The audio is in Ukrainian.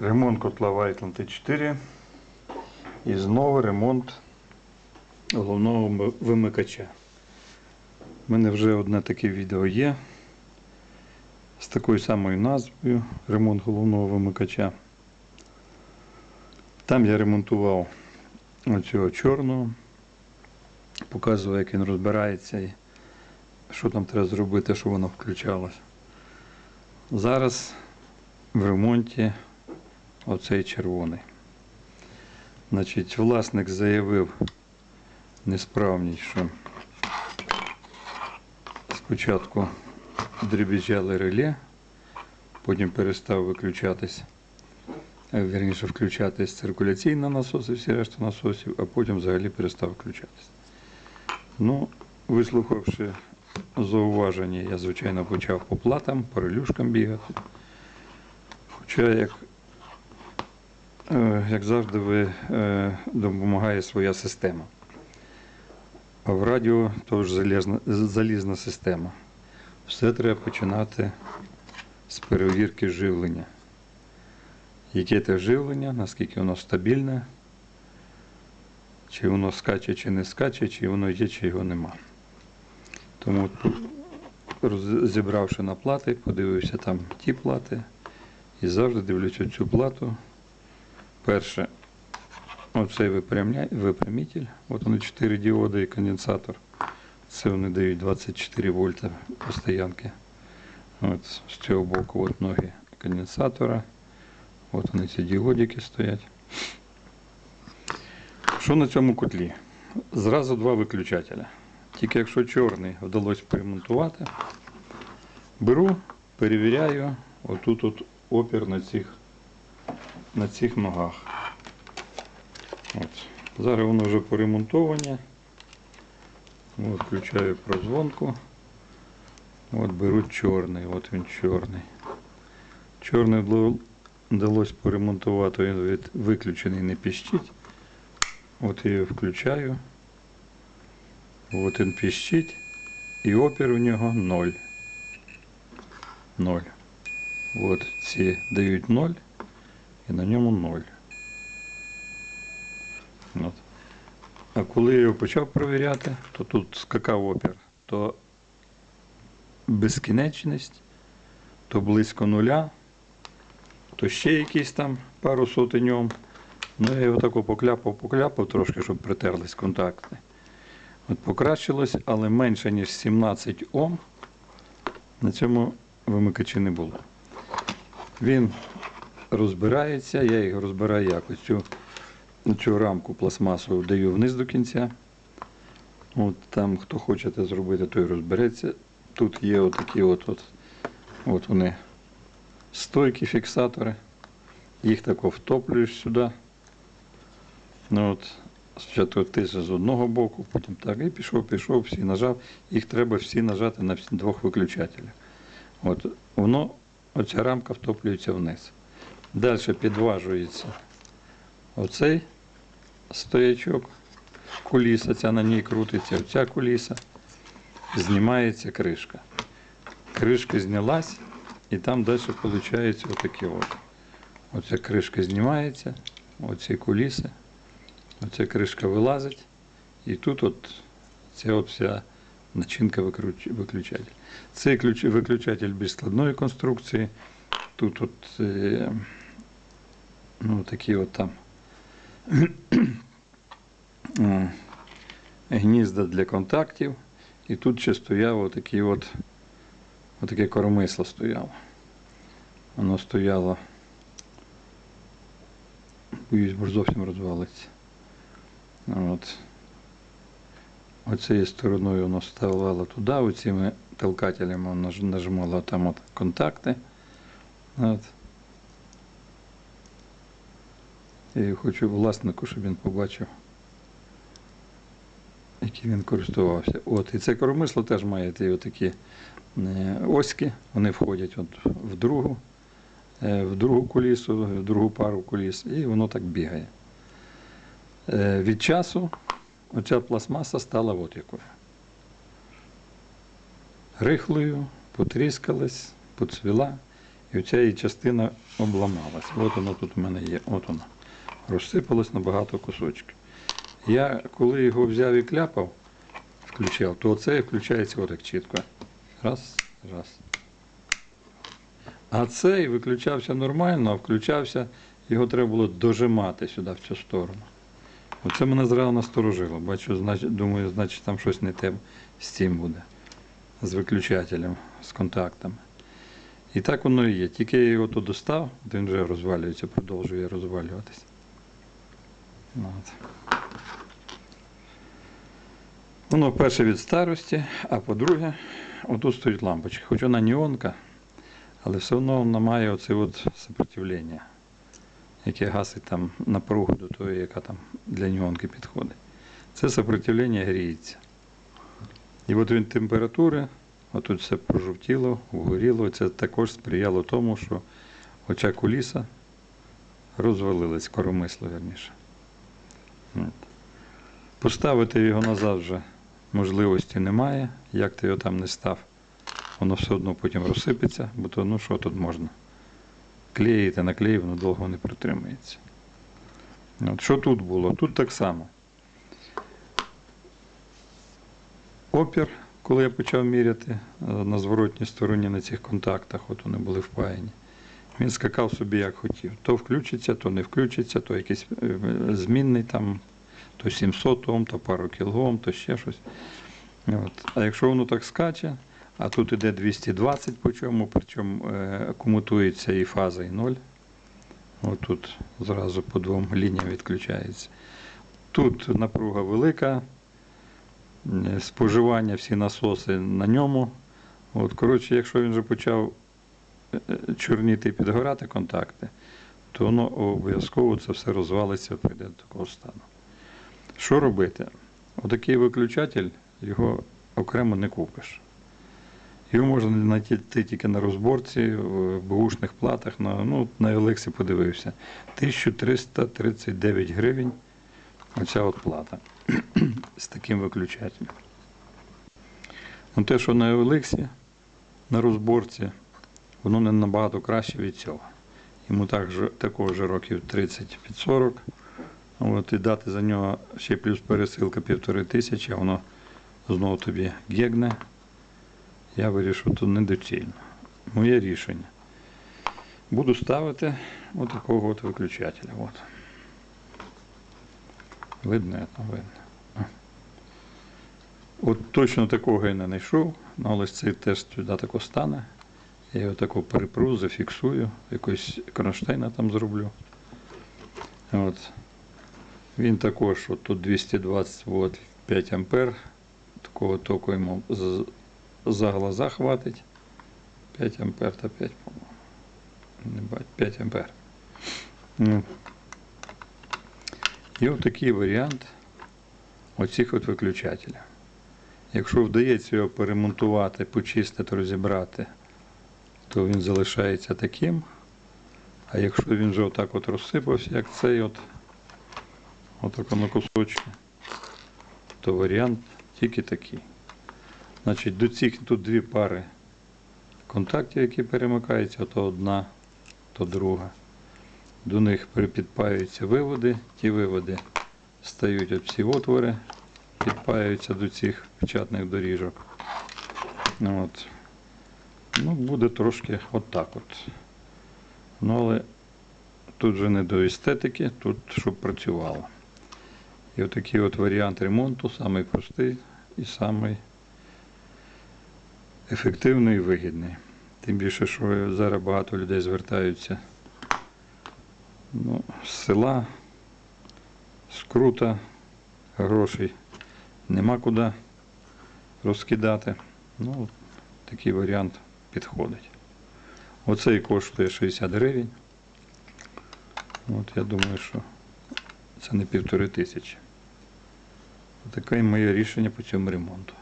Ремонт котла Вайтланд Т4 і знову ремонт головного вимикача. У мене вже одне таке відео є з такою самою назвою Ремонт головного вимикача. Там я ремонтував оцього чорного, показував, як він розбирається і що там треба зробити, щоб воно включалось. Зараз в ремонті оцей червоний. Значить, власник заявив несправність, що спочатку дребіжали реле, потім перестав виключатись, е, вірніше включатись циркуляційний насос і всі решта насосів, а потім взагалі перестав включатись. Ну, вислухавши зауваження, я, звичайно, почав по платам, по релюшкам бігати. Хоча, як, як завжди, ви, е, допомагає своя система. А в радіо то залізна, залізна система. Все треба починати з перевірки живлення. Яке те живлення, наскільки воно стабільне, чи воно скаче, чи не скаче, чи воно є, чи його нема. Тому зібравши на плати, подивився там ті плати і завжди дивлюся цю плату. Перше, оцей випрямитель, от вони 4 діоди і конденсатор. Це вони дають 24 вольта постоянки. От з цього боку от ноги конденсатора. От вони ці діодики стоять. Що на цьому котлі? Зразу два виключателя. Тільки якщо чорний вдалося перемонтувати, беру, перевіряю отут от опір на цих, на цих ногах. От. Зараз воно вже поремонтоване. От, включаю прозвонку. От беру чорний, от він чорний. Чорний вдалося поремонтувати, він виключений не піщить. От я його включаю. От він піщить. І опір у нього 0. 0. От ці дають 0 і на ньому 0. От. А коли я його почав перевіряти, то тут скакав опір, то безкінечність, то близько нуля, то ще якийсь там пару сотень Ом. Ну, я його тако покляпав, покляпав трошки, щоб притерлись контакти. От покращилось, але менше, ніж 17 Ом на цьому вимикачі не було. Він розбирається, я його розбираю якось. Цю, цю рамку пластмасову даю вниз до кінця. От там, хто хоче це зробити, той розбереться. Тут є отакі от, от, от вони стойкі фіксатори. Їх тако втоплюєш сюди. Ну от, спочатку ти з одного боку, потім так, і пішов, пішов, всі нажав. Їх треба всі нажати на двох виключателях. От, воно, оця рамка втоплюється вниз. Далі підважується оцей стоячок, куліса, ця на ній крутиться, оця куліса, знімається кришка. Кришка знялась, і там далі виходить отакі от. Оця кришка знімається, оці куліси, оця кришка вилазить, і тут от ця от вся начинка виключатель. Цей виключатель більш складної конструкції. Тут от, е, ну, такі от там е, гнізда для контактів. І тут ще стояв отакий от, отаке коромисло стояло. Воно стояло. Боюсь, бо зовсім розвалиться. От. Оцією стороною воно ставало туди, оціми толкателями воно наж- нажимало там от контакти. От. І хочу власнику, щоб він побачив, яким він користувався. От. І це коромисло теж має ті отакі е, оськи, вони входять от в другу, е, в другу кулісу, в другу пару куліс, і воно так бігає. Е, Від часу оця пластмаса стала от якою. Рихлою, потріскалась, поцвіла. І оця її частина обламалась. От воно тут у мене є. От воно. Розсипалось на багато кусочків. Я коли його взяв і кляпав, включав, то оце включається отак чітко. Раз, раз. А цей виключався нормально, а включався, його треба було дожимати сюди, в цю сторону. Оце мене зразу насторожило. Бачу, значить, думаю, значить там щось не те з цим буде. З виключателем, з контактами. І так воно і є. Тільки я його тут достав, він вже розвалюється, продовжує розвалюватися. От. Воно перше від старості, а по-друге, отут стоїть лампочка. Хоч вона неонка, але все одно вона має оце от сопротивлення, яке гасить там напругу до тої, яка там для неонки підходить. Це сопротивлення гріється. І от він температури, отут все пожовтіло, вгоріло. Це також сприяло тому, що оця куліса розвалилась, коромисло верніше. Поставити його назад вже можливості немає. Як ти його там не став, воно все одно потім розсипеться, бо то ну що тут можна? Клеїти, наклеїв, воно довго не протримається. От, що тут було? Тут так само. Опір, коли я почав міряти е, на зворотній стороні на цих контактах, от вони були впаяні. Він скакав собі як хотів. То включиться, то не включиться, то якийсь е, змінний там, то 700 Ом, то пару кілоом, то ще щось. От. А якщо воно так скаче, а тут іде 220 по чому, причому е, комутується і фаза, і ноль. От тут зразу по двом лініям відключається. Тут напруга велика, е, споживання, всі насоси на ньому. От, коротше, якщо він вже почав чорніти і підгорати контакти, то воно обов'язково це все розвалиться, прийде до такого стану. Що робити? Отакий виключатель, його окремо не купиш. Його можна знайти тільки на розборці, в бушних платах, на, ну, на Елексі подивився. 1339 гривень оця от плата з таким виключателем. Ну, те, що на Елексі, на розборці, воно не набагато краще від цього. Йому так, же- такого ж років 30 під 40. От, і дати за нього ще плюс пересилка півтори тисячі, а воно знову тобі гегне. Я вирішив, то недоцільно. Моє рішення. Буду ставити отакого от виключателя. От. Видно, видно. От точно такого я не знайшов, але цей теж сюди тако стане. Я його тако перепру, зафіксую, якось кронштейна там зроблю. От. Він також, от тут 220 вольт 5 ампер. Такого току йому за глаза хватить. 5 ампер та 5, по-моєму. Не бать, 5 ампер. Ну. І от такий варіант оцих от виключателів. Якщо вдається його перемонтувати, почистити, розібрати, то він залишається таким. А якщо він вже отак от розсипався, як цей от, отак на кусочки, то варіант тільки такий. Значить, до цих тут дві пари контактів, які перемикаються, то одна, то друга. До них припідпаюються виводи. Ті виводи стають от ці отвори, підпаюються до цих печатних доріжок. От. Ну, буде трошки отак от. Ну, але тут вже не до естетики, тут щоб працювало. І отакий от варіант ремонту, самий простий і самий ефективний і вигідний. Тим більше, що зараз багато людей звертаються ну, з села, з крута, грошей нема куди розкидати. Ну, такий варіант підходить. Оцей коштує 60 гривень. От я думаю, що це не півтори тисячі. Таке моє рішення по цьому ремонту.